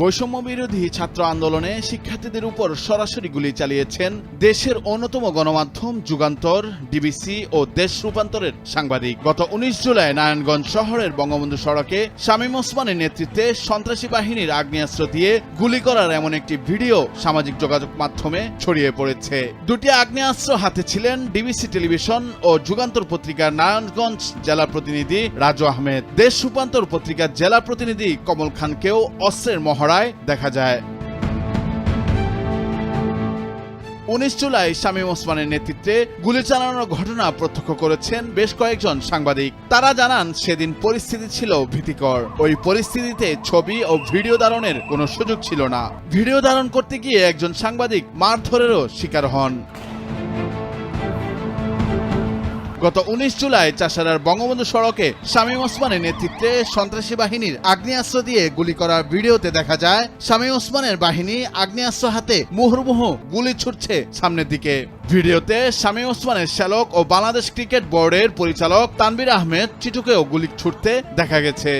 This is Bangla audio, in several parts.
বৈষম্য বিরোধী ছাত্র আন্দোলনে শিক্ষার্থীদের উপর সরাসরি গুলি চালিয়েছেন দেশের অন্যতম গণমাধ্যম যুগান্তর, ডিবিসি ও দেশ রূপান্তরের সাংবাদিক। গত উনিশ জুলাই নারায়ণগঞ্জ শহরের বঙ্গবন্ধু সড়কে শামীম ওসমানের নেতৃত্বে সন্ত্রাসী বাহিনীর আগ্নেয়াস্ত্র দিয়ে গুলি করার এমন একটি ভিডিও সামাজিক যোগাযোগ মাধ্যমে ছড়িয়ে পড়েছে। দুটি আগ্নেয়াস্ত্র হাতে ছিলেন ডিবিসি টেলিভিশন ও যুগান্তর পত্রিকার নারায়ণগঞ্জ জেলা প্রতিনিধি রাজু আহমেদ। দেশ রূপান্তর পত্রিকার জেলা প্রতিনিধি কমল খানকেও অস্ত্রের মহড়ায় দেখা যায়। উনিশ জুলাই শামীম ওসমানের নেতৃত্বে গুলি চালানোর ঘটনা প্রত্যক্ষ করেছেন বেশ কয়েকজন সাংবাদিক। তারা জানান, সেদিন পরিস্থিতি ছিল ভীতিকর। ওই পরিস্থিতিতে ছবি ও ভিডিও ধারণের কোনো সুযোগ ছিল না। ভিডিও ধারণ করতে গিয়ে একজন সাংবাদিক মারধরেরও শিকার হন। গত উনিশ জুলাই চাষারার বঙ্গবন্ধু সড়কে শামীম ওসমানের নেতৃত্বে সন্ত্রাসী বাহিনীর আগ্নেয়াস্ত্র দিয়ে গুলি করার ভিডিওতে দেখা যায়, শামীম ওসমানের বাহিনী আগ্নেয়াস্ত্র হাতে মুহুর্মুহু গুলি ছুটছে সামনের দিকে। ভিডিওতে শামীম ওসমানের শ্যালক ও বাংলাদেশ ক্রিকেট বোর্ডের পরিচালক তানবির আহমেদ চিটুকেও গুলি ছুটতে দেখা গেছে।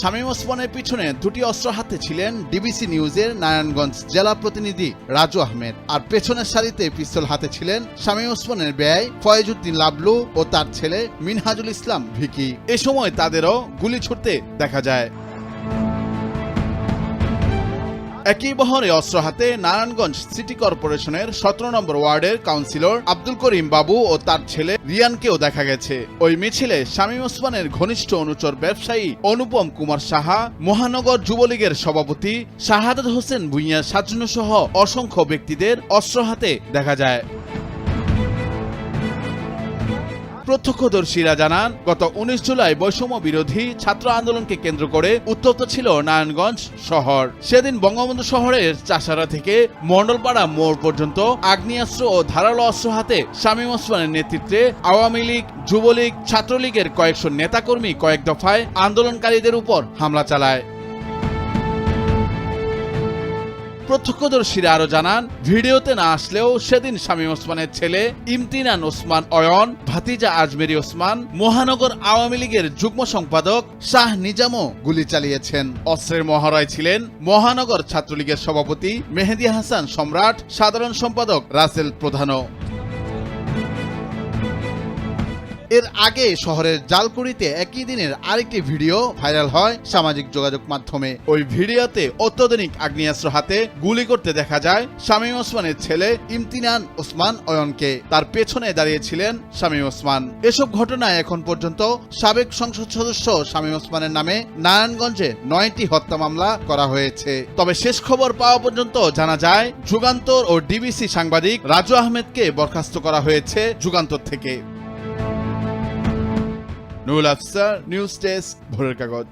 শামীম ওসমানের পিছনে দুটি অস্ত্র হাতে ছিলেন ডিবিসি নিউজের নারায়ণগঞ্জ জেলা প্রতিনিধি রাজু আহমেদ। আর পেছনের সারিতে পিস্তল হাতে ছিলেন শামীম ওসমানের ব্যয় ফয়েজউদ্দিন লাবলু ও তার ছেলে মিনহাজুল ইসলাম ভিকি। এ সময় তাদেরও গুলি ছুটতে দেখা যায়। একই বহরে অস্ত্র হাতে নারায়ণগঞ্জ সিটি কর্পোরেশনের সতেরো নম্বর ওয়ার্ডের কাউন্সিলর আব্দুল করিম বাবু ও তার ছেলে রিয়ানকেও দেখা গেছে। ওই মিছিলে শামীম ওসমানের ঘনিষ্ঠ অনুচর ব্যবসায়ী অনুপম কুমার সাহা, মহানগর যুবলীগের সভাপতি শাহাদ হোসেন ভুইয়া সাজনু সহ অসংখ্য ব্যক্তিদের অস্ত্র হাতে দেখা যায়। প্রত্যক্ষদর্শীরা জানান, গত উনিশ জুলাই বৈষম্য বিরোধী ছাত্র আন্দোলনকে কেন্দ্র করে উত্তপ্ত ছিল নারায়ণগঞ্জ শহর। সেদিন বঙ্গবন্ধু শহরের চাষারা থেকে মণ্ডলপাড়া মোড় পর্যন্ত আগ্নেয়াস্ত্র ও ধারালো অস্ত্র হাতে শামীম ওসমানের নেতৃত্বে আওয়ামী লীগ, যুবলীগ, ছাত্রলীগের কয়েকশো নেতাকর্মী কয়েক দফায় আন্দোলনকারীদের উপর হামলা চালায়। প্রত্যক্ষদর্শীরা আরও জানান, ভিডিওতে না আসলেও সেদিন শামীম ওসমানের ছেলে ইমতিনান ওসমান অয়ন, ভাতিজা আজমেরি ওসমান, মহানগর আওয়ামী লীগের যুগ্ম সম্পাদক শাহ নিজামও গুলি চালিয়েছেন। অস্ত্রের মহড়ায় ছিলেন মহানগর ছাত্রলীগের সভাপতি মেহেদি হাসান সম্রাট, সাধারণ সম্পাদক রাসেল প্রধানও। এর আগে শহরের জালকুড়িতে একই দিনের আরেকটি ভিডিও ভাইরাল হয় সামাজিক যোগাযোগ মাধ্যমে। ওই ভিডিওতে অত্যাধুনিক আগ্নেয়াস্ত্র হাতে গুলি করতে দেখা যায় শামীম ওসমানের ছেলে ইমতিনান ওসমান অয়নকে। তার পেছনে দাঁড়িয়েছিলেন শামীম ওসমান। এসব ঘটনায় এখন পর্যন্ত সাবেক সংসদ সদস্য শামীম ওসমানের নামে নারায়ণগঞ্জে নয়টি হত্যা মামলা করা হয়েছে। তবে শেষ খবর পাওয়া পর্যন্ত জানা যায়, যুগান্তর ও ডিবিসি সাংবাদিক রাজু আহমেদকে বরখাস্ত করা হয়েছে যুগান্তর থেকে। নুরুল আফসার নিউজ ডেস্ক ভোরের কাগজ